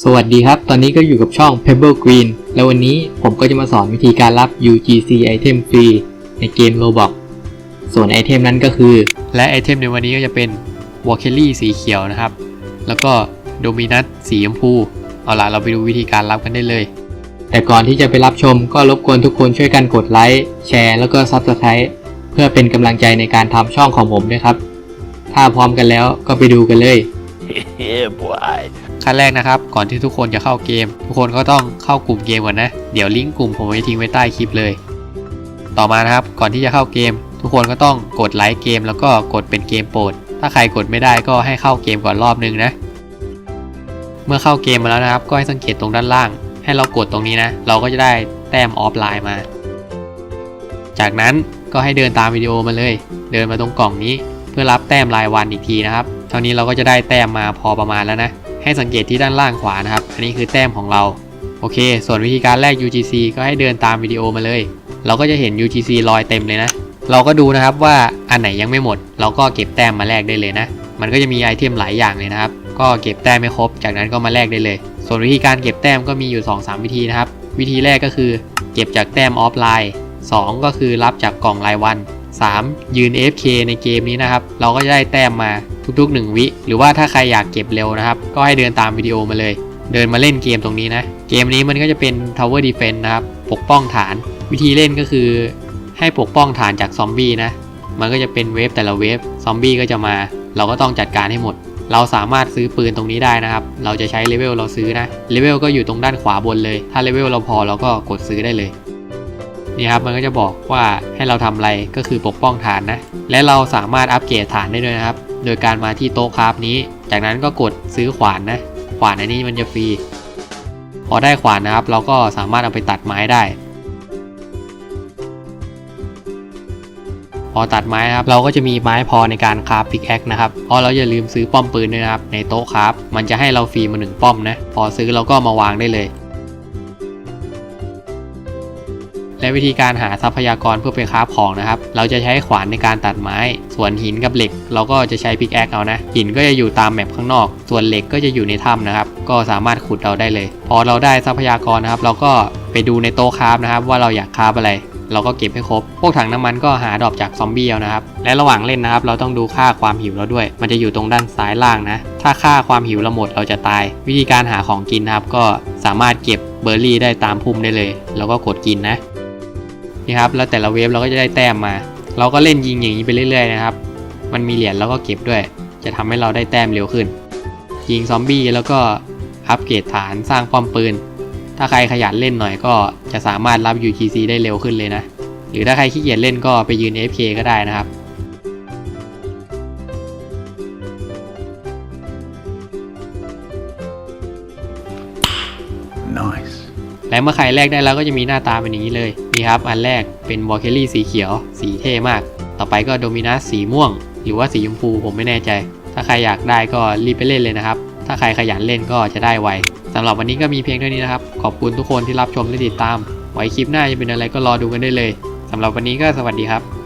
สวัสดีครับ ตอนนี้ก็อยู่กับช่อง Pebble Green แล้ววันนี้ผมก็จะมาสอนวิธีการรับ UGC item ฟรีในเกม Roblox ส่วนไอเทมนั้นก็คือ และไอเทมในวันนี้ก็จะเป็น w a l k e r y สีเขียวนะครับ แล้วก็ Dominus สีชมพู เอาล่ะเราไปดูวิธีการรับกันได้เลย แต่ก่อนที่จะไปรับชมก็รบกวนทุกคนช่วยกันกดไลค์แชร์แล้วก็ Subscribe เพื่อเป็นกำลังใจในการทำช่องของผมด้วยครับ ถ้าพร้อมกันแล้วก็ไปดูกันเลย yeah, boy. ขั้นแรกนะครับ ก่อนที่ทุกคนจะเข้าเกม ทุกคนก็ต้องเข้ากลุ่มเกมก่อนนะ เดี๋ยวลิงก์กลุ่มผมไว้ทิ้งไว้ใต้คลิปเลย ต่อมานะครับ ก่อนที่จะเข้าเกม ทุกคนก็ต้องกดไลค์เกม แล้วก็กดเป็นเกมโปรด ถ้าใครกดไม่ได้ก็ให้เข้าเกมก่อนรอบนึงนะ เมื่อเข้าเกมมาแล้วนะครับ ก็ให้สังเกตตรงด้านล่าง ให้เรากดตรงนี้นะ เราก็จะได้แต้มออฟไลน์มา จากนั้นก็ให้เดินตามวิดีโอมาเลย เดินมาตรงกล่องนี้ เพื่อรับแต้มรายวันอีกทีนะครับ เท่านี้เราก็จะได้แต้มมาพอประมาณแล้วนะ ให้สังเกตที่ด้านล่างขวานะครับ อันนี้คือแต้มของเรา โอเค ส่วนวิธีการแลก UGC ก็ให้เดินตามวิดีโอมาเลย เราก็จะเห็น UGC ลอยเต็มเลยนะ เราก็ดูนะครับว่าอันไหนยังไม่หมด เราก็เก็บแต้มมาแลกได้เลยนะ มันก็จะมีไอเทมหลายอย่างเลยนะครับ ก็เก็บแต้มไม่ครบ จากนั้นก็มาแลกได้เลย ส่วนวิธีการเก็บแต้มก็มีอยู่ 2-3 วิธีนะครับ วิธีแรกก็คือ เก็บจากแต้มออฟไลน์ 2 ก็คือรับจากกล่องรายวัน 3. ยืน AFK ในเกมนี้นะครับ เราก็จะได้แต้มมา ทุกๆ 1 วิ หรือว่าถ้าใครอยากเก็บเร็วนะครับ ก็ให้เดินตามวิดีโอมาเลย เดินมาเล่นเกมตรงนี้นะ เกมนี้มันก็จะเป็น Tower Defense นะครับ ปกป้องฐาน วิธีเล่นก็คือ ให้ปกป้องฐานจากซอมบี้นะ มันก็จะเป็นเวฟแต่ละเวฟ ซอมบี้ก็จะมา เราก็ต้องจัดการให้หมด เราสามารถซื้อปืนตรงนี้ได้นะครับ เราจะใช้เลเวลเราซื้อนะ เลเวลก็อยู่ตรงด้านขวาบนเลย ถ้าเลเวลเราพอเราก็กดซื้อได้เลยนี่ครับมันก็จะบอกว่าให้เราทำอะไรก็คือปกป้องฐานนะ และเราสามารถอัปเกรดฐานได้ด้วยนะครับ โดยการมาที่โต๊ะคราฟนี้ จากนั้นก็กดซื้อขวานนะ ขวานอันนี้มันจะฟรี พอได้ขวานนะครับ เราก็สามารถเอาไปตัดไม้ได้ พอตัดไม้นะครับ เราก็จะมีไม้พอในการคราฟพิกแอคนะครับเพราะเราอย่าลืมซื้อป้อมปืนด้วยนะครับ ในโต๊ะคราฟมันจะให้เราฟรีมาหนึ่งป้อมนะ พอซื้อเราก็มาวางได้เลย และวิธีการหาทรัพยากรเพื่อไปคราฟของนะครับ เราจะใช้ขวานในการตัดไม้ ส่วนหินกับเหล็ก เราก็จะใช้พิกแอคเอานะ หินก็จะอยู่ตามแมปข้างนอก ส่วนเหล็กก็จะอยู่ในถ้ำนะครับ ก็สามารถขุดเอาได้เลย พอเราได้ทรัพยากรนะครับ เราก็ไปดูในโต๊ะคราฟนะครับ ว่าเราอยากคราฟอะไรเราก็เก็บให้ครบ พวกถังน้ำมันก็หาดรอปจากซอมบี้เอานะครับ และระหว่างเล่นนะครับ เราต้องดูค่าความหิวเราด้วย มันจะอยู่ตรงด้านซ้ายล่างนะ ถ้าค่าความหิวเราหมดเราจะตาย วิธีการหาของกินนะครับ ก็สามารถเก็บเบอร์รี่ได้ตามพุ่มได้เลย แล้วก็กดกินนะ นี่ครับแล้วแต่ละเวฟเราก็จะได้แต้มมา เราก็เล่นยิงอย่างนี้ไปเรื่อยๆนะครับ มันมีเหรียญเราก็เก็บด้วย จะทำให้เราได้แต้มเร็วขึ้น ยิงซอมบี้แล้วก็อัปเกรดฐานสร้างป้อมปืน ถ้าใครขยันเล่นหน่อยก็จะสามารถรับ UTC ได้เร็วขึ้นเลยนะ หรือถ้าใครขี้เกียจเล่นก็ไปยืน Fk ก็ได้นะครับ Nice. และเมื่อใครแลกได้แล้วก็จะมีหน้าตาเป็นอย่างนี้เลยนี่ครับอันแรกเป็นวอลเคลลี่สีเขียว สีเท่มาก ต่อไปก็โดมินัสสีม่วง หรือว่าสีชมพูผมไม่แน่ใจ ถ้าใครอยากได้ก็รีบไปเล่นเลยนะครับ ถ้าใครขยันเล่นก็จะได้ไวสำหรับวันนี้ก็มีเพียงเท่านี้นะครับ ขอบคุณทุกคนที่รับชมและติดตาม ไว้คลิปหน้าจะเป็นอะไรก็รอดูกันได้เลยสำหรับวันนี้ก็สวัสดีครับ